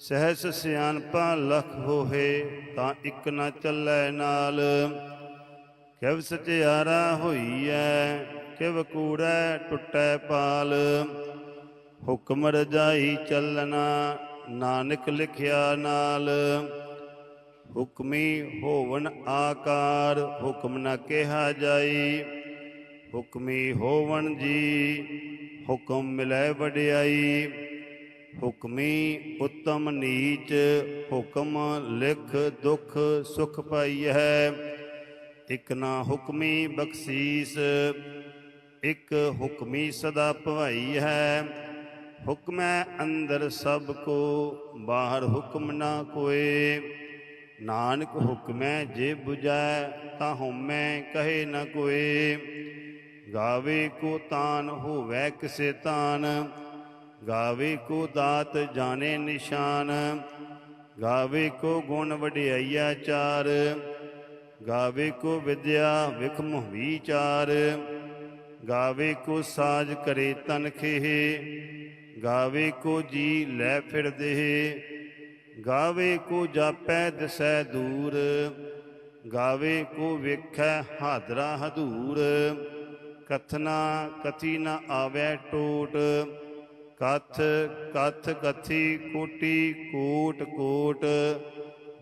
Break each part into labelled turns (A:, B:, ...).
A: ਸਹਿਸ ਸਿਆਣਪਾ ਲਖ ਹੋਏ ਤਾਂ ਇੱਕ ਨਾ ਚੱਲੈ ਨਾਲ। ਕਿਵ ਸਚਿਆਰਾ ਹੋਈਐ, ਕਿਵ ਕੂੜੈ ਟੁੱਟੈ ਪਾਲ। ਹੁਕਮ ਰਜਾਈ ਚੱਲਣਾ, ਨਾਨਕ ਲਿਖਿਆ ਨਾਲ। ਹੁਕਮੀ ਹੋਵਨ ਆਕਾਰ, ਹੁਕਮ ਨਾ ਕਿਹਾ ਜਾਈ। ਹੁਕਮੀ ਹੋਵਨ ਜੀ, ਹੁਕਮ ਮਿਲੈ ਵਡਿਆਈ। ਹੁਕਮੀ ਉਤਮ ਨੀਚ ਹੁਕਮ ਲਿਖ ਦੁਖ ਸੁਖ ਪਾਈ ਹੈ ਇਕ ਨਾ ਹੁਕਮੀ ਬਖਸ਼ੀਸ, ਇਕ ਹੁਕਮੀ ਸਦਾ ਭਵਾਈ ਹੈ ਹੁਕਮੈ ਅੰਦਰ ਸਭ ਕੋ, ਬਾਹਰ ਹੁਕਮ ਨਾ ਕੋਏ। ਨਾਨਕ ਹੁਕਮੈ ਜੇ 부ਜੈ ਤਾਂ ਹਉਮੈ ਕਹੇ ਨ ਕੋਏ। ਗਾਵੇ ਕੋ ਤਾਨ ਹੋਵੈ ਕਿਸੇ ਤਾਨ ਗਾਵੇ ਕੋ ਦਾਤ ਜਾਣੇ ਨਿਸ਼ਾਨ, ਗਾਵੇ ਕੋ ਗੁਣ ਵਡਿਆਈਆ ਚਾਰ, ਗਾਵੇ ਕੋ ਵਿਦਿਆ ਵਿਖਮ ਵਿਚਾਰ ਗਾਵੇ ਕੋ ਸਾਜ ਕਰੇ ਤਨ ਖੇਹ, ਗਾਵੇ ਕੋ ਜੀ ਲੈ ਫਿਰਦੇ ਗਾਵੇ ਕੋ ਜਾਪੈ ਦਸੈ ਦੂਰ, ਗਾਵੇ ਕੋ ਵੇਖੈ ਹਾਦਰਾ ਹਦੂਰ, ਕਥਨਾ ਕਥੀ ਨ ਆਵੈ ਟੋਟ ਕਥ ਕਥ ਕਥੀ, ਕੋਟੀ, ਕੋਟ ਕੋਟ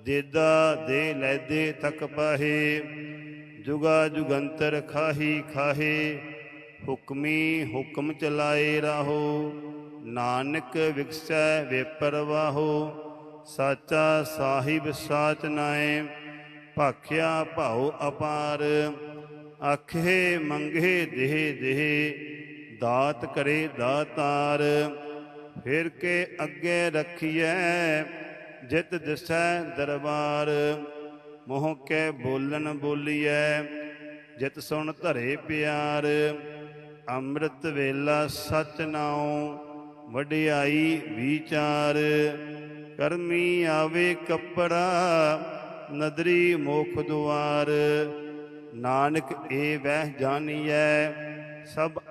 A: ਦੇਦਾ ਦੇ ਲੈਦੇ ਤਕ ਪਾਹੇ, ਜੁਗਾ ਜੁਗੰਤਰ ਖਾਹੀ ਖਾਹੇ, ਹੁਕਮੀ ਹੁਕਮ ਚਲਾਏ ਰਾਹੋ, ਨਾਨਕ ਵਿਗਸੈ ਵੇਪਰਵਾਹੋ ਸਾਚਾ ਸਾਹਿਬ ਸਾਚ ਨਾਏ, ਭਾਖਿਆ ਭਾਉ ਅਪਾਰ, ਆਖੇ ਮੰਗੇ ਦੇਹ ਦੇਹ ਦਾਤ ਕਰੇ ਦਾਤਾਰ, ਫਿਰ ਕੇ ਅੱਗੇ ਰੱਖੀਐ ਜਿਤ ਦਿਸੈ ਦਰਬਾਰ। ਮੋਹ ਕੇ ਬੋਲਣ ਬੋਲੀਐ ਜਿਤ ਸੁਣ ਧਰੇ ਪਿਆਰ। ਅੰਮ੍ਰਿਤ ਵੇਲਾ ਸਚ ਨਾਉ, ਵਡਿਆਈ ਵਿਚਾਰ। ਕਰਮੀ ਆਵੇ ਕੱਪੜਾ, ਨਦਰੀ ਮੋਖ ਦੁਆਰ। ਨਾਨਕ ਏ ਵਹਿ ਜਾਣੀਐ ਸਭ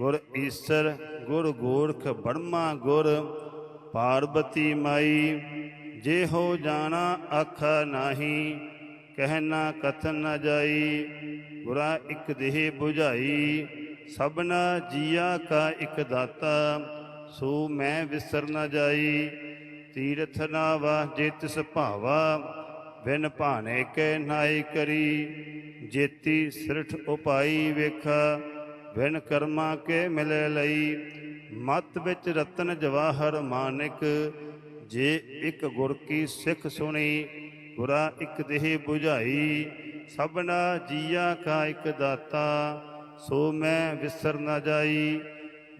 A: ਗੁਰ ਈਸਰ, ਗੁਰ ਗੋਰਖ ਬਰਮਾ ਗੁਰ ਪਾਰਬਤੀ ਮਾਈ ਜੇ ਹੋ ਜਾਣਾ ਆਖਾ ਨਾਹੀ ਕਹਿਣਾ ਕਥਨ ਨਾ ਜਾਈ, ਗੁਰਾ ਇਕ ਦੇਹ 부ਝਾਈ ਸਭਨਾ ਜੀਆ ਕਾ ਇਕ ਦਾਤਾ, ਸੋ ਮੈਂ ਵਿਸਰ ਨਾ ਜਾਈ। ਤੀਰਥ ਨਾ ਵਾ ਜੇ ਤਿਸ ਭਾਵਾ, ਬਿਨ ਭਾਣੇ ਕੈ ਨਾਈ ਕਰੀ, ਜੇਤੀ ਸਿਰਠ ਉਪਾਈ ਵੇਖਾ ਬਿਨ ਕਰਮਾ ਕੇ ਮਿਲੇ ਲਈ, ਮਤ ਵਿੱਚ ਰਤਨ ਜਵਾਹਰ ਮਾਨਿਕ, ਜੇ ਇੱਕ ਗੁਰ ਕੀ ਸਿੱਖ ਸੁਣੀ ਗੁਰਾ ਇੱਕ ਦੇਹ 부ਝਾਈ ਸਭਨਾ ਜੀਆ ਕਾ ਇੱਕ ਦਾਤਾ, ਸੋ ਮੈਂ ਵਿਸਰ ਨਾ ਜਾਈ।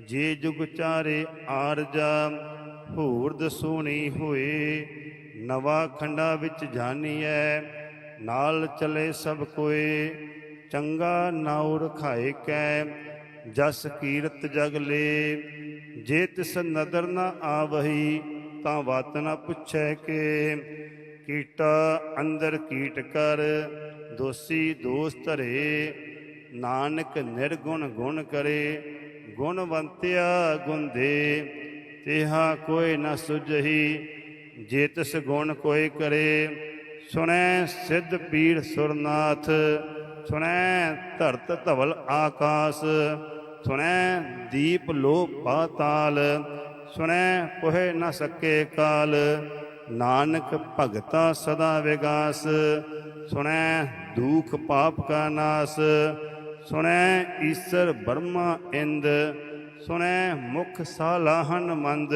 A: ਜੇ ਜੁਗ ਚਾਰੇ ਆਰਜਾ ਹੂਰਦ ਸੋਣੀ ਹੋਏ, ਨਵਾ ਖੰਡਾ ਵਿੱਚ ਜਾਣੀਐ ਨਾਲ ਚਲੇ ਸਭ ਕੋਏ ਚੰਗਾ ਨਾਉ ਰਖਾਏ ਕੈ, ਜਸ ਕੀਰਤ ਜਗ ਲੇ। ਜੇ ਤਿਸ ਨਦਰ ਨ ਆਵਹੀ, ਤਾਂ ਵਤ ਨਾ ਪੁੱਛੈ ਕੇ। ਕੀਟਾ ਅੰਦਰ ਕੀਟ ਕਰ, ਦੋਸੀ ਦੋਸ ਧਰੇ। ਨਾਨਕ ਨਿਰਗੁਣ ਗੁਣ ਕਰੇ, ਗੁਣਵੰਤਿਆ ਗੁਣ ਦੇ। ਤਿਹਾ ਕੋਈ ਨਾ ਸੁਝਹੀ, ਜੇ ਤਿਸ ਗੁਣ ਕੋਈ ਕਰੇ। ਸੁਣੈ ਸਿੱਧ ਪੀਰ ਸੁਰਨਾਥ ਸੁਣੈ ਧਰਤ ਧਵਲ ਆਕਾਸ, ਸੁਣੈ ਦੀਪ ਲੋ ਪਾਤਾਲ, ਸੁਣੈ ਪੁਹਿ ਨ ਸਕੇ ਕਾਲ, ਨਾਨਕ ਭਗਤਾ ਸਦਾ ਵਿਗਾਸ, ਸੁਣੈ ਦੁਖ ਪਾਪ ਕਾ ਨਾਸ, ਸੁਣੈ ਈਸਰ ਬਰਮਾ ਇੰਦ, ਸੁਣੈ ਮੁਖ ਸਾਲਾਹਨ ਮੰਦ,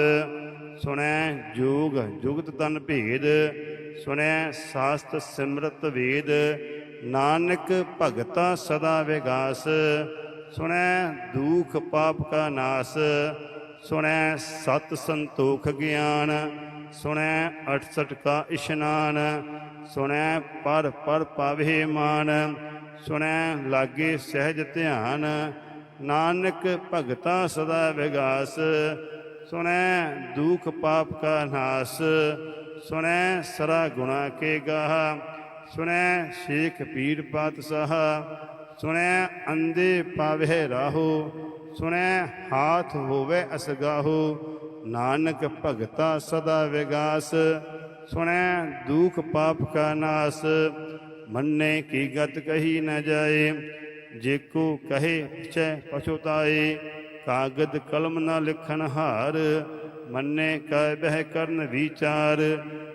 A: ਸੁਣੈ ਜੋਗ ਜੁਗਤ ਤਨ ਭੇਦ, ਸੁਣੈ ਸਾਸਤ ਸਿਮਰਤ ਵੇਦ ਨਾਨਕ ਭਗਤਾ ਸਦਾ ਵਿਗਾਸ, ਸੁਣੈ ਦੁਖ ਪਾਪ ਕਾ ਨਾਸ, ਸੁਣੈ ਸਤ ਸੰਤੋਖ ਗਿਆਨ, ਸੁਣੈ 68 ਕਾ ਇਸ਼ਨਾਨ, ਸੁਣੈ ਪਰ ਪਰ ਪਾਵੇ ਮਾਨ, ਸੁਣੈ ਲਾਗੇ ਸਹਿਜ ਧਿਆਨ, ਨਾਨਕ ਭਗਤਾ ਸਦਾ ਵਿਗਾਸ, ਸੁਣੈ ਦੁਖ ਪਾਪ ਕਾ ਨਾਸ, ਸੁਣੈ ਸਰਾ ਗੁਣਾ ਕੇ ਗਾਹ ਸੁਣੈ ਸ਼ੇਖ ਪੀਰ ਪਾਤਸਾਹ, ਸੁਣੈ ਅੰਦੇ ਪਾਵੇ ਰਾਹੋ, ਸੁਣੈ ਹਾਥ ਹੋਵੇ ਅਸਗਾਹੋ, ਨਾਨਕ ਭਗਤਾ ਸਦਾ ਵਿਗਾਸ, ਸੁਣੈ ਦੁਖ ਪਾਪ ਕਾ ਨਾਸ, ਮੰਨੇ ਕੀ ਗਤ ਕਹੀ ਨਾ ਜਾਏ, ਜੇ ਕੋ ਕਹੇ ਚੈ ਪਛੁਤਾਏ ਕਾਗਦ ਕਲਮ ਨਾ ਲਿਖਣ ਹਾਰ, ਮੰਨੇ ਕਹਿ ਬਹਿ ਕਰਨ ਵਿਚਾਰ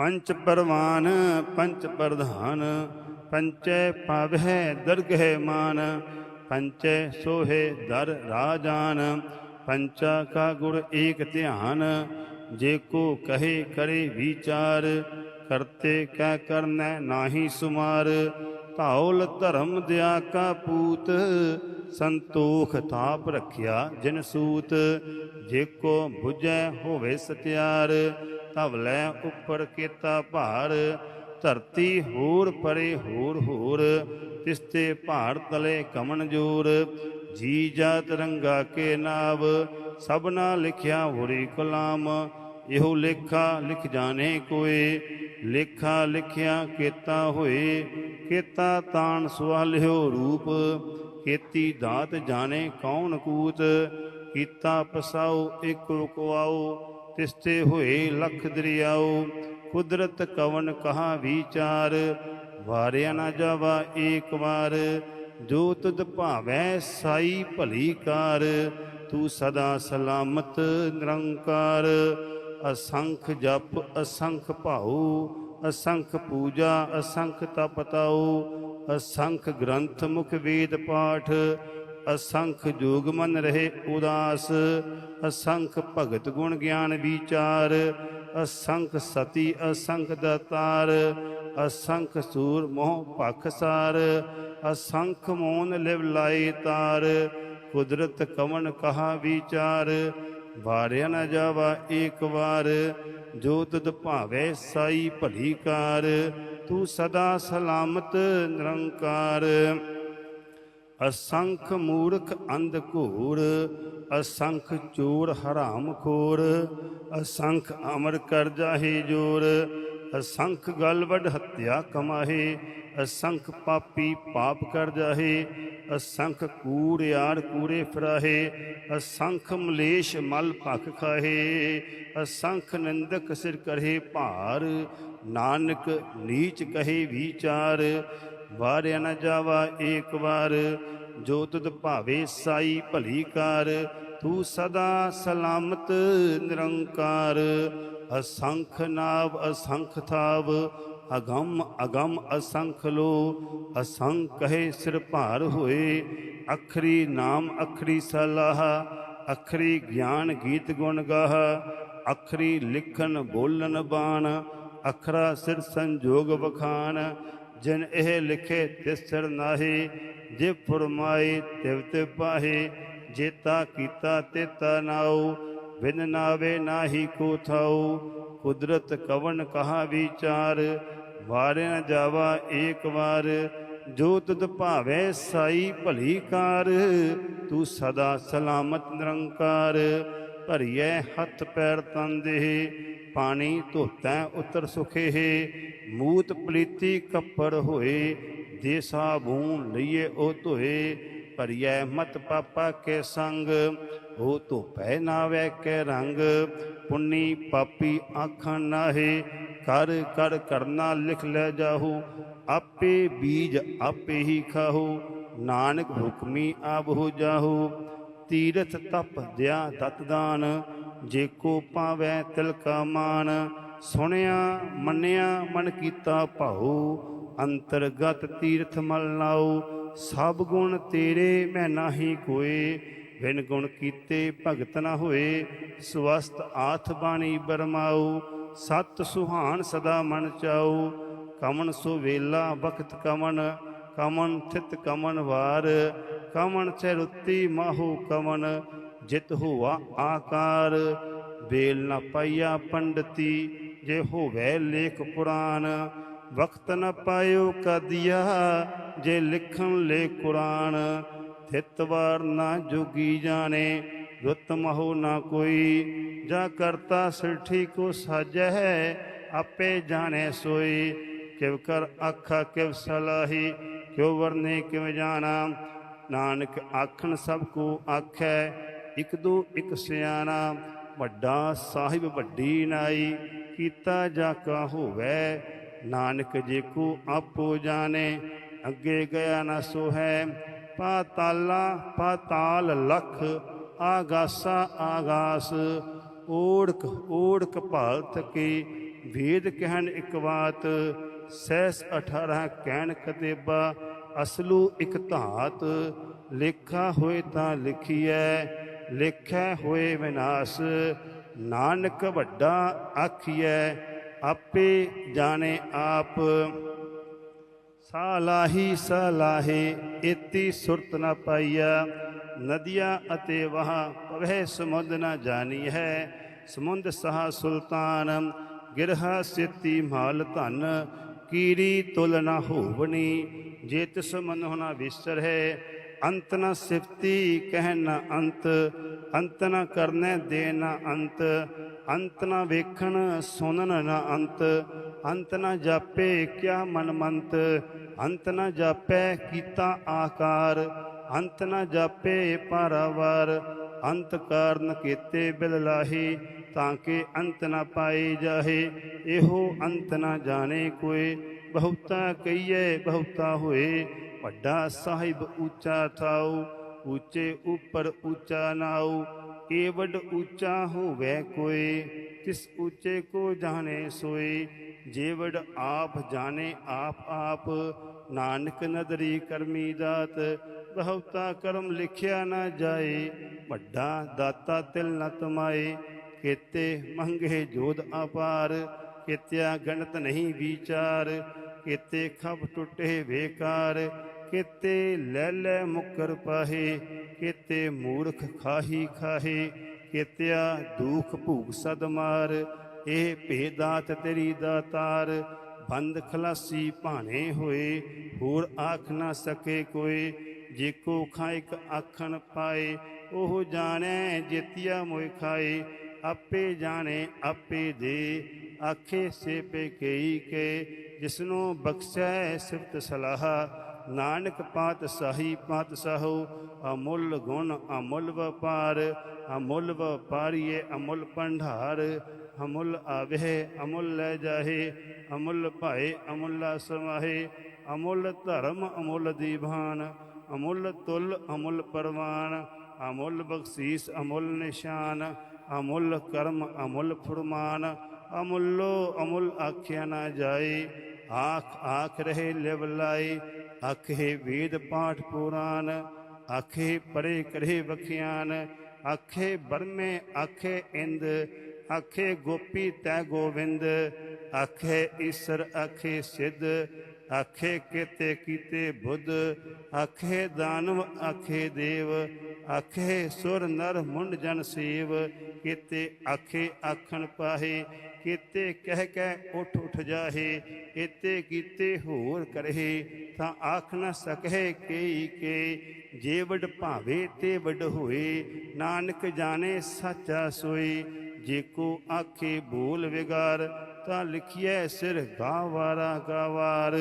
A: ਪੰਚ ਪਰਵਾਨ, ਪੰਚ ਪ੍ਰਧਾਨ, ਪੰਚੈ ਪਾਵਹਿ ਦਰਗਹਿ ਮਾਨ, ਪੰਚੈ ਸੋਹੇ ਦਰ ਰਾਜਾਨ, ਪੰਚਾ ਕਾ ਗੁਰ ਏਕ ਧਿਆਨ, ਜੇ ਕੋ ਕਹੇ ਕਰੇ ਵਿਚਾਰ, ਕਰਤੇ ਕੈ ਕਰਨੈ ਨਾਹੀ ਸੁਮਾਰ ਧੌਲ ਧਰਮ ਦਿਆ ਕਾ ਪੂਤ, ਸੰਤੋਖ ਤਾਪ ਰਖਿਆ ਜਿਨ ਸੂਤ। ਜੇ ਕੋ 부ਜੈ ਹੋਵੇ ਸਤਿਆਰ, ਤਵ ਉੱਪਰ ਕੀਤਾ ਭਾਰ। ਧਰਤੀ ਹੋਰ ਪਰੇ ਹੋਰ ਹੋਰ, ਤਿਸਤੇ ਭਾਰ ਤਲੇ ਕਮਨ ਜੋਰ। ਜੀ ਜਾਤ ਰੰਗਾ ਕੇ ਨਾਵ, ਸਭਨਾ ਲਿਖਿਆ ਹੋਰੀ ਕਲਾਮ। ਇਹੋ ਲੇਖਾ ਲਿਖ ਜਾਣੇ ਕੋਏ, ਲੇਖਾ ਲਿਖਿਆ ਕੀਤਾ ਹੋਏ। ਕੇਤਾ ਤਾਣ ਸਵਾਲਿਓ ਰੂਪ ਕੀਤੀ ਦਾਤ ਜਾਣੇ ਕੌਣ ਕੂਤ, ਕੀਤਾ ਪਸਾਓ, ਇਕ ਰੁਕਵਾਉ ਤਿਸਤੇ ਹੋਏ ਲਖ ਦਰਿਆਓ, ਕੁਦਰਤ ਕਵਨ ਕਹਾ ਵਿਚਾਰ, ਵਾਰਿਆ ਨਾ ਜਾਵਾ ਏਕ ਵਾਰ, ਜੋ ਤੁਧ ਭਾਵੈ ਸਾਈ ਭਲੀ ਕਾਰ, ਤੂੰ ਸਦਾ ਸਲਾਮਤ ਨਿਰੰਕਾਰ, ਅਸੰਖ ਜਪ ਅਸੰਖ ਭਾਉ ਅਸੰਖ ਪੂਜਾ, ਅਸੰਖ ਤਪ ਤਾਉ ਅਸੰਖ ਗ੍ਰੰਥ ਮੁਖ ਵੇਦ ਪਾਠ, ਅਸੰਖ ਜੋਗ ਮਨ ਰਹੇ ਉਦਾਸ, ਅਸੰਖ ਭਗਤ ਗੁਣ ਗਿਆਨ ਵਿਚਾਰ, ਅਸੰਖ ਸਤੀ, ਅਸੰਖ ਦਤਾਰ, ਅਸੰਖ ਸੂਰ ਮੋਹ ਭਖ ਸਾਰ, ਅਸੰਖ ਮੋਨ ਲਿਵ ਲਾਈ ਤਾਰ, ਕੁਦਰਤ ਕਵਣ ਕਹਾ ਵਿਚਾਰ, ਵਾਰਿਆ ਨ ਜਾਵਾ ਏਕ ਵਾਰ ਜੋ ਤੁਧ ਭਾਵੇ ਸਾਈ ਭਲੀ ਕਾਰ, ਤੂੰ ਸਦਾ ਸਲਾਮਤ ਨਿਰੰਕਾਰ। ਅਸੰਖ ਮੂਰਖ ਅੰਧ ਘੂਰ, ਅਸੰਖ ਚੋਰ ਹਰਾਮ ਖੋਰ, ਅਸੰਖ ਅਮਰ ਕਰ ਜਾਹੇ ਜੋਰ, ਅਸੰਖ ਗਲ ਹੱਤਿਆ ਕਮਾਹੇ, ਅਸੰਖ ਪਾਪੀ ਪਾਪ ਕਰ ਜਾਹੇ ਅਸੰਖ ਕੂੜ ਯਾਰ ਕੂੜੇ ਫਰਾਹੇ, ਅਸੰਖ ਮਲੇਸ਼ ਮਲ ਭਖ ਖਾਹੇ, ਅਸੰਖ ਨੰਦਕ ਸਿਰ ਕਰੇ ਭਾਰ, ਨਾਨਕ ਨੀਚ ਕਹੇ ਵਿਚਾਰ, ਵਾਰਿਆ ਨਾ ਜਾਵਾ ਏਕ ਵਾਰ, ਜੋ ਤੁਧ ਭਾਵੇ ਸਾਈ ਭਲੀ ਕਾਰ, ਤੂੰ ਸਦਾ ਸਲਾਮਤ ਨਿਰੰਕਾਰ, ਅਸੰਖ ਨਾਵ ਅਸੰਖ ਥਾਵ ਅਗੰਮ ਅਗੰਮ ਅਸੰਖ ਲੋ, ਅਸੰਖ ਕਹੇ ਸਿਰ ਭਾਰ ਹੋਏ। ਅਖਰੀ ਨਾਮ ਅਖਰੀ ਸਲਾਹ, ਅਖਰੀ ਗਿਆਨ ਗੀਤ ਗੁਣ ਗਾਹ। ਅਖਰੀ ਲਿਖਣ ਬੋਲਣ ਬਾਣ, ਅਖਰਾ ਸਿਰ ਸੰਜੋਗ ਵਖਾਨ ਜਿਨ ਇਹ ਲਿਖੇ ਤਿਸ ਸਿਰ ਨਾਹੀ, ਜੇ ਫਰਮਾਏ ਤਿਵ ਤੇ ਪਾਹੇ। ਜੇਤਾ ਕੀਤਾ ਤੇਤਾ ਨਾਉ, ਬਿਨ ਨਾਵੇ ਨਾਹੀ ਕੋ ਥਾਉ। ਕੁਦਰਤ ਕਵਨ ਕਹਾ ਵਿਚਾਰ ਵਾਰਿ ਜਾਵਾ ਏਕ ਵਾਰ, ਜੋ ਤੁਧ ਭਾਵੇ ਸਾਈ ਭਲੀ ਕਾਰ, ਤੂੰ ਸਦਾ ਸਲਾਮਤ ਨਿਰੰਕਾਰ। ਭਰੀਐ ਹੱਥ ਪੈਰ ਤਨ ਦੇਹ ਪਾਣੀ ਧੋਤੈ ਉਤਰ ਸੁਖੇ। ਮੂਤ ਪਲੀਤੀ ਕੱਪੜ ਹੋਏ, ਦੇ ਸਾਬੂਨ ਲਈਏ ਉਹ ਧੋਏ। ਭਰੀਐ ਮਤ ਪਾਪਾ ਕੇ ਸੰਗ ਉਹ ਧੋਪੈ ਨਾਵੇ ਕੇ ਰੰਗ। ਪੁੰਨੀ ਪਾਪੀ ਆਖਾਂ ਨਾਹੇ ਕਰ ਕਰ ਕਰਨਾ ਲਿਖ ਲੈ ਜਾਹੂ। ਆਪੇ ਬੀਜ ਆਪੇ ਹੀ ਖਾਹੂ। ਨਾਨਕ ਹੁਕਮੀ ਆਬਹੁ ਜਾਹੂ। ਤੀਰਥ ਤਪ ਦਿਆ ਦਤ ਦਾਨ। ਜੇ ਕੋ ਪਾਵੈ ਤਿਲ ਕਾ ਮਾਨ। ਸੁਣਿਆ, ਮੰਨਿਆ, ਮਨ ਕੀਤਾ ਭਾਉ। ਅੰਤਰਗਤ ਤੀਰਥ ਮਲ ਲਾਉ ਸਭ ਗੁਣ ਤੇਰੇ ਮੈਂ ਨਾਹੀ ਕੋਏ। ਬਿਨ ਗੁਣ ਕੀਤੇ ਭਗਤ ਨਾ ਹੋਏ। ਸਵਸਤ ਆਥ ਬਾਣੀ ਬਰਮਾਉ। ਸਤ ਸੁਹਾਨ ਸਦਾ ਮਨ ਚਾਉ, ਕਮਨ ਸੋ ਵੇਲਾ ਬਖਤ ਕਮਨ ਕਮਨ ਥਿਤ ਕਮਨ ਵਾਰ, ਕਮਨ ਚੈ ਰੁੱਤੀ ਮਾਹੂ ਕਮਨ, ਜਿਤ ਹੋਆ ਆਕਾਰ, ਬੇਲ ਨ ਪਾਇਆ ਪੰਡਤੀ, ਜੇ ਹੋਵੇ ਲੇਖ ਪੁਰਾਨ ਵਕਤ ਨ ਪਾਇਓ ਕਦਿਆ, ਜੇ ਲਿਖਣ ਲੇ ਕੁਰਾਨ, ਥਿਤ ਵਾਰ ਨਾ ਜੋਗੀ ਜਾਣੇ, ਰੁੱਤ ਮਹੋ ਨਾ ਕੋਈ ਜਾ ਕਰਤਾ ਸਿਰਠੀ ਕੋ ਸਾਜੈ ਆਪੇ ਜਾਣੇ ਸੋਈ। ਕਿਵ ਕਰ ਆਖਾ ਕਿਵ ਸਲਾਹੀ, ਕਿਉ ਵਰਨੇ ਕਿਵ ਜਾਣਾ। ਨਾਨਕ ਆਖਣ ਸਭ ਕੋ ਆਖੈ, ਇਕ ਦੋ ਇਕ ਸਿਆਣਾ। ਵੱਡਾ ਸਾਹਿਬ ਵੱਡੀ ਨਾਈ, ਕੀਤਾ ਜਾ ਕਾ ਹੋਵੇ। ਨਾਨਕ ਜੇ ਕੋ ਆਪੋ ਜਾਣੇ, ਅੱਗੇ ਗਿਆ ਨਾ ਸੋ ਹੈ ਪਾਤਾਲਾ ਪਾਤਾਲ ਲਖ, ਆਗਾਸਾ ਆਗਾਸ ਓੜਕ ਓੜਕ ਭਾਲਤ ਕੀ ਵੇਦ ਕਹਿਣ ਇੱਕ ਬਾਤ ਸੈਸ 18 ਕਹਿਣ ਕਦੇਬਾ ਅਸਲੂ ਇਕ ਧਾਤ, ਲੇਖਾ ਹੋਏ ਤਾਂ ਲਿਖੀਐ, ਲੇਖੈ ਹੋਏ ਵਿਨਾਸ਼, ਨਾਨਕ ਵੱਡਾ ਆਖੀਐ, ਆਪੇ ਜਾਣੇ ਆਪ। ਸਾਲਾਹੀ ਸਲਾਹੇ ਇਤੀ ਸੁਰਤ ਨਾ ਪਾਈਆ ਨਦੀਆਂ ਅਤੇ ਵਹ ਪਵਹਿ ਸਮੁੰਦ ਨਾ ਜਾਣੀ ਹੈ। ਸਮੁੰਦ ਸਹਾ ਸੁਲਤਾਨ, ਗਿਰਹਾ ਸੇਤੀ ਮਾਲ ਧਨ, ਕੀੜੀ ਤੁਲ ਨਾ ਹੋਵਣੀ, ਜੇ ਤਿਸ ਮਨ ਹੋਣਾ ਵਿਸਰ ਹੈ। ਅੰਤ ਨਾ ਸਿਫਤੀ ਕਹਿ ਨਾ ਅੰਤ ਅੰਤ ਨਾ ਕਰਨੇ ਦੇ ਨਾ ਅੰਤ ਅੰਤ ਨਾ ਵੇਖਣ ਸੁਣਨ ਨਾ ਅੰਤ ਅੰਤ ਨਾ ਜਾਪੇ ਕਿਆ ਮਨ ਮੰਤ ਅੰਤ ਨਾ ਜਾਪੈ ਕੀਤਾ ਆਕਾਰ। ਅੰਤ ਨ ਜਾਪੇ ਪਾਰਾਵਾਰ, ਅੰਤ ਕਾਰਨ ਕੀਤੇ ਬਿਲ ਲਾਹੀ, ਤਾਂ ਕਿ ਅੰਤ ਨ ਪਾਏ ਜਾਹੇ, ਇਹੋ ਅੰਤ ਨ ਜਾਣੇ ਕੋਏ ਬਹੁਤਾ ਕਹੀਏ ਬਹੁਤਾ ਹੋਏ, ਵੱਡਾ ਸਾਹਿਬ ਉੱਚਾ ਥਾਉ ਉੱਚੇ ਉੱਪਰ ਉੱਚਾ ਨਾਉ ਏਵਡ ਉੱਚਾ ਹੋਵੇ ਕੋਏ ਤਿਸ ਉੱਚੇ ਕੋ ਜਾਣੇ ਸੋਏ। ਜੇਵਡ ਆਪ ਜਾਣੇ ਆਪ ਆਪ, ਨਾਨਕ ਨਦਰੀ ਕਰਮੀ ਦਾਤ ਬਹੁਤਾ ਕਰਮ ਲਿਖਿਆ ਨਾ ਜਾਏ, ਵੱਡਾ ਦਾਤਾ ਤਿਲ ਨ ਤਮਾਏ। ਕੀਤੇ ਮੰਗੇ ਜੋਧ ਅਪਾਰ ਕੀਤਿਆ ਗਣਤ ਨਹੀਂ ਵਿਚਾਰ। ਕੀਤੇ ਖਬ ਟੁੱਟੇ ਵੇਕਾਰ, ਕੀਤੇ ਲੈ ਲੈ ਮੁਕਰ ਪਾਹੇ। ਕੀਤੇ ਮੂਰਖ ਖਾਹੀ ਖਾਹੇ, ਕੀਤਿਆ ਦੁਖ ਭੂਖ ਸਦ ਮਾਰ। ਇਹ ਭੇਦਾਤ ਤੇਰੀ ਦਾਤਾਰ, ਬੰਦ ਖਲਾਸੀ ਭਾਣੇ ਹੋਏ। ਹੋਰ ਆਖ ਨਾ ਸਕੇ ਕੋਈ ਜੇ ਕੋ ਖਾਇਕ ਆਖਣ ਪਾਏ, ਉਹ ਜਾਣੈ ਜਿਤਿਆ ਮੋਇ ਖਾਏ। ਆਪੇ ਜਾਣੇ, ਆਪੇ ਦੇ। ਆਖੇ ਸੇ ਪੇ ਕਈ ਕੇ, ਜਿਸਨੂੰ ਬਖਸ਼ੈ ਸਿਫਤ ਸਲਾਹ। ਨਾਨਕ ਪਾਤ ਸਾਹੀ ਪਾਤ ਸਾਹੋ, ਅਮੁੱਲ ਗੁਣ ਅਮੁੱਲ ਵਪਾਰ। ਅਮੁੱਲ ਵਪਾਰੀਏ ਅਮੁੱਲ ਭੰਡਾਰ। ਅਮੁੱਲ ਆਵਹਿ, ਅਮੁੱਲ ਲੈ ਜਾਹੇ। ਅਮੁੱਲ ਭਾਏ, ਅਮੁੱਲਾ ਸਮਾਹੇ। ਅਮੁੱਲ ਧਰਮ ਅਮੁੱਲ ਦੀਵਾਨ। ਅਮੁੱਲ ਤੁਲ, ਅਮੁੱਲ ਪਰਵਾਨ, ਅਮੁੱਲ ਬਖਸ਼ੀਸ, ਅਮੁੱਲ ਨਿਸ਼ਾਨ, ਅਮੁੱਲ ਕਰਮ, ਅਮੁੱਲ ਫੁਰਮਾਨ, ਅਮੁੱਲੋ, ਅਮੁੱਲ ਆਖਿਆ ਨਾ ਜਾਏ, ਆਖ ਆਖ ਰਹੇ ਲਿਵ ਲਾਈ ਆਖੇ ਵੇਦ ਪਾਠ ਪੁਰਾਨ, ਆਖੇ ਪਰੇ ਕਰੇ ਵਖਿਆਨ, ਆਖੇ ਬਰਮੇ ਆਖੇ ਇੰਦ, ਆਖੇ ਗੋਪੀ ਤੈ ਗੋਵਿੰਦ, ਆਖੇ ਈਸ਼ਰ, ਆਖੇ ਸਿੱਧ ਆਖੇ ਕੀਤੇ ਕੀਤੇ ਬੁੱਧ, ਆਖੇ ਦਾਨਵ, ਆਖੇ ਦੇਵ, ਆਖੇ ਸੁਰ ਨਰ ਮੁੰਡ ਜਨ ਸੇਵ, ਕੀਤੇ ਆਖੇ ਆਖਣ ਪਾਹੇ, ਕੀਤੇ ਕਹਿ ਕਹਿ ਉਠ ਉਠ ਜਾਹੇ ਇਤੇ ਕੀਤੇ ਹੋਰ ਕਰਹਿ, ਤਾਂ ਆਖ ਨਾ ਸਕਹਿ ਕੇਈ ਕੇ, ਜੇ ਵਡ ਭਾਵੇ ਤੇ ਵਡ ਹੋਏ, ਨਾਨਕ ਜਾਣੇ ਸਾਚਾ ਸੋਈ ਜੇ ਕੋ ਆਖੇ ਬੋਲ ਵਿਗਾਰ ਤਾਂ ਲਿਖਿਐ ਸਿਰ ਗਾਵਾਰਾ ਗਾਵਾਰ।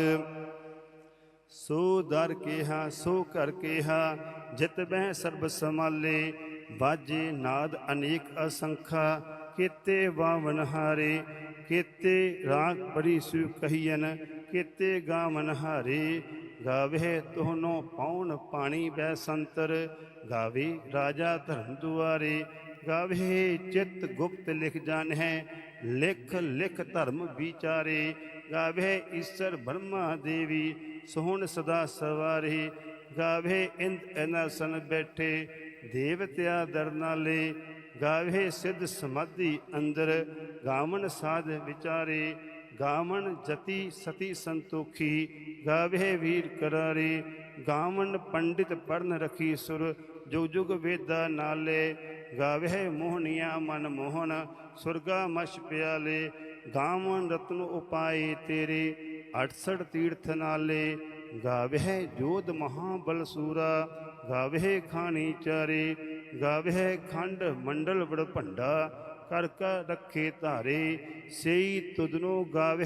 A: ਸੋ ਦਰ ਕੇਹਾ, ਸੋ ਕਰ ਕਿਹਾ, ਜਿਤ ਬਹਿ ਸਰਬ ਸਮਾਲੇ ਬਾਜੇ ਨਾਦ ਅਨੇਕ ਅਸੰਖਾ, ਕੀਤੇ ਵਾਵਨ ਹਾਰੇ। ਕੀਤੇ ਰਾਗ ਬੜੀ ਸੁ ਕਹੀਨ ਕੀਤੇ ਗਾਵਨ ਹਾਰੇ। ਗਾਵੇ ਤੋਹਨੋ ਪੌਣ ਪਾਣੀ ਬੈ ਸੰਤਰ, ਗਾਵੇ ਰਾਜਾ ਧਰਮ ਦੁਆਰੇ। ਗਾਵੇ, ਚਿਤ ਗੁਪਤ ਲਿਖ ਜਾਣ ਹੈ ਲਿਖ ਲਿਖ ਧਰਮ ਵਿਚਾਰੇ। ਗਾਵੇ, ਈਸ਼ਰ ਬ੍ਰਹਮਾ ਦੇਵੀ, ਸੋਹਣ ਸਦਾ ਸਵਾਰੀ। ਗਾਵੇ, ਇੰਦ ਅਨਸਨ ਬੈਠੇ, ਦੇਵਤਿਆ ਦਰਨਾਲੇ ਗਾਵੇ, ਸਿੱਧ ਸਮਾਧੀ ਅੰਦਰ, ਗਾਵਨ ਸਾਧ ਵਿਚਾਰੇ। ਗਾਵਨ ਜਤੀ ਸਤੀ ਸੰਤੋਖੀ, ਗਾਵੇ ਵੀਰ ਕਰਾਰੇ। ਗਾਵਨ ਪੰਡਿਤ ਪੜਨ ਰਖੀ ਸੁਰ ਜੁਗ ਜੁਗ ਵੇਦਾ ਨਾਲੇ। ਗਾਵੇ ਮੋਹਨੀਆਂ ਮਨ ਮੋਹਨ, ਸੁਰਗਾ ਮਛ ਪਿਆਲੇ ਗਾਵਨ ਰਤਨ ਉਪਾਏ ਤੇਰੇ 68 ਤੀਰਥ ਨਾਲੇ। ਗਾਵੇ ਜੋਧ ਮਹਾਬਲ ਸੂਰਾ, ਗਾਵੇ ਖਾਣੀ ਚਾਰੇ, ਗਾਵੇ ਖੰਡ ਮੰਡਲ ਬੜ ਭੰਡਾ। ਕਰ ਕਰ ਰੱਖੇ ਧਾਰੇ, ਸਈ ਤੁਧਨੋ ਗਾਵੇ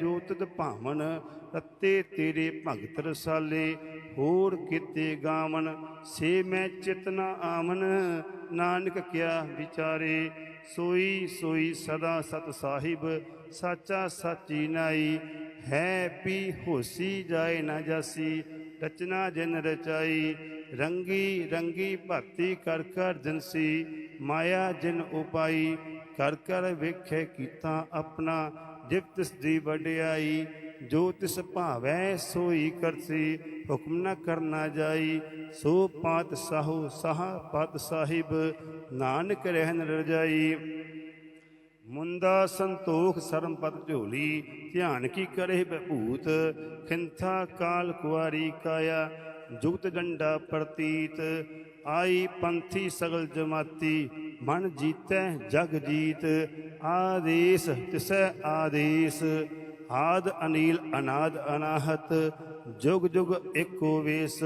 A: ਜੋ ਤਦ ਭਾਵਨ ਰੱਤੇ ਤੇਰੇ ਭਗਤ ਰਸਾਲੇ, ਹੋਰ ਕਿਤੇ ਗਾਵਨ, ਸੇ ਮੈਂ ਚਿਤਨਾ ਆਮਨ ਨਾਨਕ ਕਿਆ ਵਿਚਾਰੇ, ਸੋਈ ਸੋਈ ਸਦਾ ਸਤ ਸਾਹਿਬ, ਸਾਚਾ ਸਾਚੀ ਨਾਈ, ਹੈ ਪੀ ਹੋਸੀ ਜਾਏ ਨਾ ਜਾਸੀ, ਰਚਨਾ ਜਿਨ ਰਚਾਈ, ਰੰਗੀ ਰੰਗੀ ਭਗਤੀ ਕਰ ਕਰ ਜਨਸੀ। ਮਾਇਆ ਜਿਨ ਉਪਾਈ ਕਰ ਕਰ ਵੇਖੇ ਕੀਤਾ ਆਪਣਾ, ਜਿਵ ਤਿਸ ਦੀ ਵਡਿਆਈ, ਜੋ ਤਿਸ ਭਾਵੈ ਸੋਈ ਕਰਸੀ, ਹੁਕਮ ਨ ਕਰਨਾ ਜਾਈ, ਸੋ ਪਾਤ ਸਾਹੂ ਸਾਹ ਪਤ ਸਾਹਿਬ, ਨਾਨਕ ਰਹਿਨ ਰਜਾਈ। ਮੁੰਦਾ ਸੰਤੋਖ ਸਰਮ ਪਦ ਝੋਲੀ, ਧਿਆਨ ਕੀ ਕਰੇ ਬਭੂਤ ਖਿੰਥਾ ਕਾਲ ਕੁਆਰੀ ਕਾਇਆ, ਜੁਗਤ ਡੰਡਾ ਪ੍ਰਤੀਤ ਆਈ ਪੰਥੀ ਸਗਲ ਜਮਾਤੀ, ਮਨ ਜੀਤੈ ਜਗ ਜੀਤ, ਆਦੇਸ ਤਿਸੈ ਆਦੇਸ, ਆਦ ਅਨੀਲ ਅਨਾਦ ਅਨਾਹਤ, ਜੁਗ ਜੁਗ ਏਕੋ ਵੇਸ,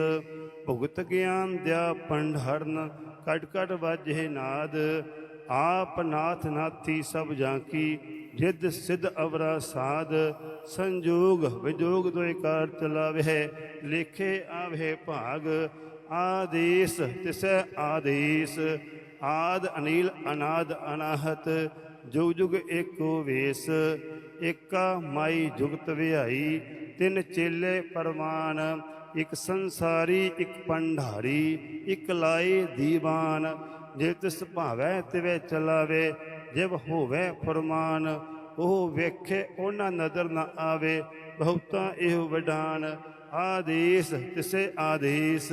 A: ਭੁਗਤ ਗਿਆਨ ਦਿਆ ਪੰਡਹਰਨ ਕਟ ਕਟ ਵਾਜੇ ਨਾਦ, ਆਪ ਨਾਥ ਨਾਥੀ ਸਭ ਜਾਂਕੀ, ਜਿਦ ਸਿਧ ਅਵਰਾ ਸਾਧ ਸੰਜੋਗ ਵਿਜੋਗ ਦੋਇ ਕਾਰ ਚਲਾਵੇ, ਲੇਖੇ ਆਵੇ ਭਾਗ ਆਦੇਸ, ਤਿਸੈ ਆਦੇਸ, ਆਦ ਅਨੀਲ ਅਨਾਦ ਅਨਾਹਤ, ਜੁਗ ਜੁਗ ਏਕੋ ਵੇਸ, ਏਕਾ ਮਾਈ ਜੁਗਤ ਵਿਹਾਈ, ਤਿੰਨ ਚੇਲੇ ਪਰਮਾਨ ਇੱਕ ਸੰਸਾਰੀ, ਇੱਕ ਪੰਡਾਰੀ, ਇੱਕ ਲਾਏ ਦੀਵਾਨ, ਜੇ ਤਿਸ ਭਾਵੈ ਤਿਵੇ ਚਲਾਵੇ, ਜਿਵ ਹੋਵੇ ਫਰਮਾਨ, ਉਹ ਵੇਖੇ ਉਹਨਾਂ ਨਜ਼ਰ ਨਾ ਆਵੇ, ਬਹੁਤਾ ਇਹ ਵਡਾਨ, ਆਦੇਸ, ਤਿਸੇ ਆਦੇਸ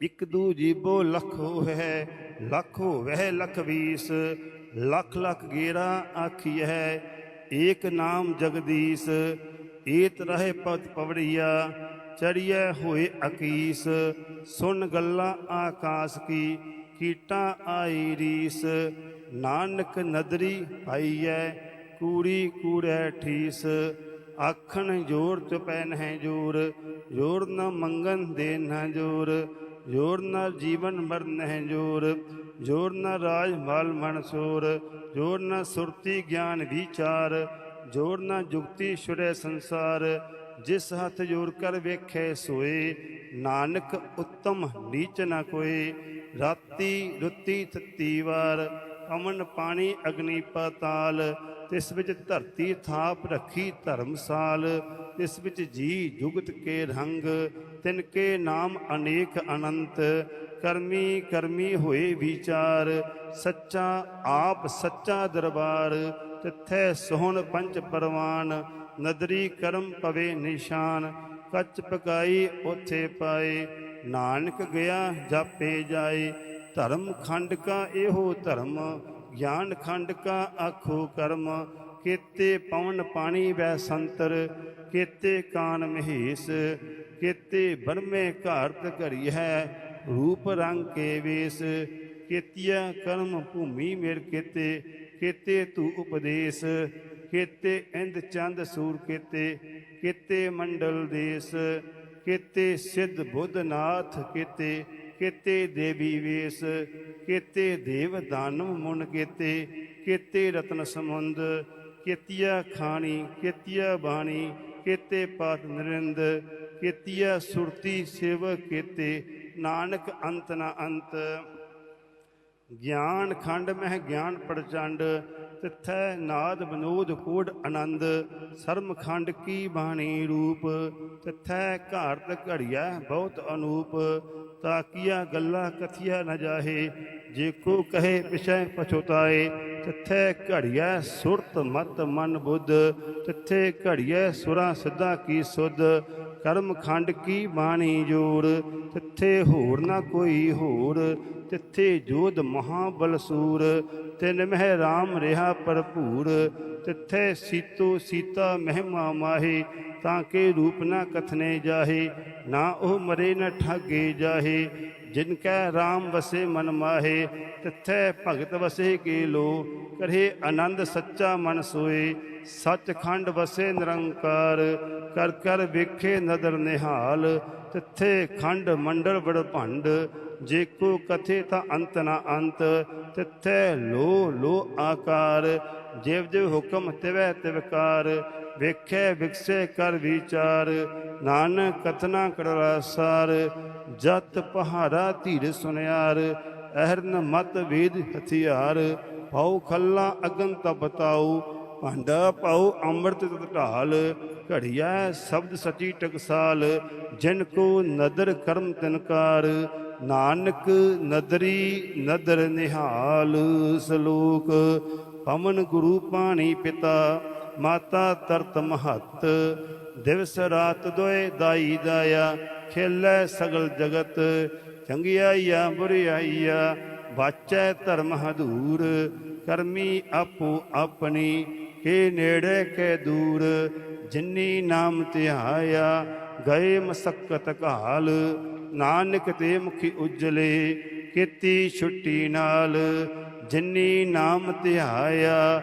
A: ਇਕ ਦੂ ਜੀਬੋ ਲੱਖ ਹੋਵੇ ਲੱਖ ਹੋਵੇ, ਲੱਖ ਵੀਸ, ਲੱਖ ਲੱਖ ਗੇਰਾ ਆਖੀ ਹੈ ਏਕ ਨਾਮ ਜਗਦੀਸ਼, ਏਤ ਰਹੇ ਪਤ ਪਵੜੀਆ, ਚੜੀਐ ਹੋਏ ਅਕੀਸ ਸੁਨ ਗੱਲਾਂ ਆਕਾਸ ਕੀ, ਕੀਟਾਂ ਆਈ ਰੀਸ, ਨਾਨਕ ਨਦਰੀ ਪਾਈਐ, ਕੂੜੀ ਕੂੜੈ ਠੀਸ, ਆਖਣ ਜੋਰ ਚੁਪੈ ਨਹਿ ਜੋਰ ਜੋਰ ਨ ਮੰਗਨ ਦੇ ਨ ਜੋਰ ਜੋਰ ਨ ਜੀਵਨ ਮਰਨ ਹੈ ਜੋਰ ਜੋਰ ਨ ਰਾਜ ਮਾਲ ਮਨਸੂਰ ਜੋਰ ਨ ਸੁਰਤੀ ਗਿਆਨ ਵਿਚਾਰ, ਜੋਰ ਨ ਜੁਗਤੀ ਛੁੜੇ ਸੰਸਾਰ, ਜਿਸ ਹੱਥ ਜੋਰ ਕਰ ਵੇਖੇ ਸੋਏ, ਨਾਨਕ ਉੱਤਮ ਨੀਚ ਨਾ ਕੋਏ, ਰਾਤੀ ਰੁੱਤੀ ਤਤੀ ਵਾਰ, ਅਮਨ ਪਾਣੀ ਅਗਨੀ ਪਾਤਾਲ, ਤਿਸ ਵਿੱਚ ਧਰਤੀ ਥਾਪ ਰੱਖੀ ਧਰਮਸਾਲ, ਤਿਸ ਵਿੱਚ ਜੀ ਜੁਗਤ ਕੇ ਰੰਗ ਤਿਨ ਕੇ ਨਾਮ ਅਨੇਕ ਅਨੰਤ, ਕਰਮੀ ਕਰਮੀ ਹੋਏ ਵਿਚਾਰ, ਸੱਚਾ ਆਪ ਸੱਚਾ ਦਰਬਾਰ, ਤਿੱਥੈ ਸੋਹਣ ਪੰਜ ਪਰਵਾਨ, ਨਦਰੀ ਕਰਮ ਪਵੇ ਨਿਸ਼ਾਨ, ਕੱਚ ਪਕਾਈ ਉਥੇ ਪਾਏ, ਨਾਨਕ ਗਿਆ ਜਾਪੇ ਜਾਏ, ਧਰਮ ਖੰਡ ਕਾ ਇਹੋ ਧਰਮ, ਗਿਆਨ ਖੰਡ ਕਾ ਆਖੋ ਕਰਮ, ਕੀਤੇ ਪਵਨ ਪਾਣੀ ਵੈ ਸੰਤਰ, ਕੀਤੇ ਕਾਨ ਮਹੇਸ਼ ਕੀਤੇ ਬਰਮੇ ਘਾਰਤ ਘਰੀ ਹੈ, ਰੂਪ ਰੰਗ ਕੇ ਵੇਸ। ਕੀਤਿਆ ਕਰਮ ਭੂਮੀ ਮੇਰ ਕੀਤੇ ਕੀਤੇ ਤੂ ਉਪਦੇਸ਼। ਕੀਤੇ ਇੰਦ ਚੰਦ ਸੂਰ ਕੀਤੇ ਕੀਤੇ ਮੰਡਲ ਦੇਸ। ਕੀਤੇ ਸਿੱਧ ਬੁੱਧਨਾਥ ਕੀਤੇ ਕੀਤੇ ਦੇਵੀ ਵੇਸ। ਕੀਤੇ ਦੇਵ ਦਾਨਵ ਮੁਨ ਕੀਤੇ ਕੀਤੇ ਰਤਨ ਸਮੁੰਦ। ਕੀਤਿਆ ਖਾਣੀ, ਕੀਤਿਆ ਬਾਣੀ, ਕੀਤੇ ਪਾਤ ਨਰਿੰਦ। ਕੀਤਿਆ ਸੁਰਤੀ ਸੇਵਕ ਕੀਤੇ, ਨਾਨਕ ਅੰਤ ਨਾ ਅੰਤ। ਗਿਆਨ ਖੰਡ ਮਹਿ ਗਿਆਨ ਪ੍ਰਚੰਡ, ਤਿਥੈ ਨਾਦ ਬਨੋਦ ਕੋਡ ਆਨੰਦ। ਸਰਮ ਖੰਡ ਕੀ ਬਾਣੀ ਰੂਪ, ਤਿਥੈ ਘਾਰਤ ਘੜੀਆ ਬਹੁਤ ਅਨੂਪ। ਤਾਕੀਆ ਗੱਲਾਂ ਕਥੀਆ ਨ ਜਾਹੇ, ਜੇ ਕੋ ਕਹੇ ਪਿਛੈ ਪਛੋਤਾਏ। ਤਿਥੈ ਘੜੀਆ ਸੁਰਤ ਮਤ ਮਨ ਬੁੱਧ, ਤਿਥੈ ਘੜੀਆ ਸੁਰਾਂ ਸਿੱਧਾ ਕੀ ਸੁਧ। ਕਰਮ ਖੰਡ ਕੀ ਬਾਣੀ ਜੋਰ ਤਿੱਥੇ ਹੋਰ ਨਾ ਕੋਈ ਹੋਰ। ਤਿੱਥੇ ਜੋਧ ਮਹਾਬਲ ਸੂਰ। ਤਿਨ ਮਹਿ ਰਾਮ ਰਿਹਾ ਭਰਪੂਰ। ਤਿੱਥੇ ਸੀਤੋ ਸੀਤਾ ਮਹਿਮਾ ਮਾਹੇ, ਤਾਂ ਕੇ ਰੂਪ ਨਾ ਕਥਨੇ ਜਾਹੇ, ਨਾ ਉਹ ਮਰੇ ਨਾ ਠਾਗੇ ਜਾਹੇ। ਜਿਨ ਕੈ ਰਾਮ ਵਸੇ ਮਨ ਮਾਹੇ, ਤਿੱਥੈ ਭਗਤ ਵਸੇ ਕੇ ਲੋ। ਕਰੇ ਆਨੰਦ ਸੱਚਾ ਮਨ ਸੋਏ, ਸੱਚਖੰਡ ਵਸੇ ਨਿਰੰਕਾਰ। ਕਰ ਕਰ ਵੇਖੇ ਨਦਰ ਨਿਹਾਲ, ਤਿੱਥੇ ਖੰਡ ਮੰਡਲ ਬੜ ਭੰਡ। ਜੇ ਕੋ ਕਥੇ ਤਾਂ ਅੰਤ ਨਾ ਅੰਤ, ਤਿੱਥੇ ਲੋ ਲੋ ਆਕਾਰ। ਜਿਵ ਜਿਵ ਹੁਕਮ ਤਿਵੈ ਤਿਵਕਾਰ ਵੇਖੇ ਵਿਕਸੇ ਕਰ ਵਿਚਾਰ। ਨਾਨਕ ਕਥਨਾ ਕਰ ਸਾਰ ਜਤ ਪਹਾਰਾ ਧੀਰ ਸੁਨਿਆਰ, ਅਹਰਨ ਮਤ ਵੇਦ ਹਥਿਆਰ ਪਾਉ ਖੱਲਾ ਅਗਨ ਤਪਤਾਉ ਭਾਂਡਾ ਪਾਉ ਅੰਮ੍ਰਿਤ ਤਤ ਢਾਲ, ਘੜੀਆ ਸ਼ਬਦ ਸਚੀ ਟਕਸਾਲ, ਜਿਨ ਕੋ ਨਦਰ ਕਰਮ ਤਿਨਕਾਰ, ਨਾਨਕ ਨਦਰੀ ਨਦਰ ਨਿਹਾਲ, ਸਲੋਕ, ਪਵਨ ਗੁਰੂ ਪਾਣੀ ਪਿਤਾ ਮਾਤਾ ਤਰਤ ਮਹੱਤ, ਦਿਵਸ ਰਾਤ ਦੋਏ ਦਾਈ ਦਾਇਆ, ਖੇਲੇ ਸਗਲ ਜਗਤ, ਚੰਗਿਆਈਆ ਬੁਰਿਆਈਆ ਵਾਚੈ ਧਰਮ ਹਦੂਰ, ਕਰਮੀ ਆਪੋ ਆਪਣੀ, ਕੇ ਨੇੜੇ ਕੇ ਦੂਰ, ਜਿਨੀ ਨਾਮ ਧਿਆਇਆ, ਗਏ ਮਸਕਤ ਕਾਲ, ਨਾਨਕ ਤੇ ਮੁਖੀ ਉਜਲੇ, ਕੀਤੀ ਛੁੱਟੀ ਨਾਲ, ਜਿਨੀ ਨਾਮ ਧਿਆਇਆ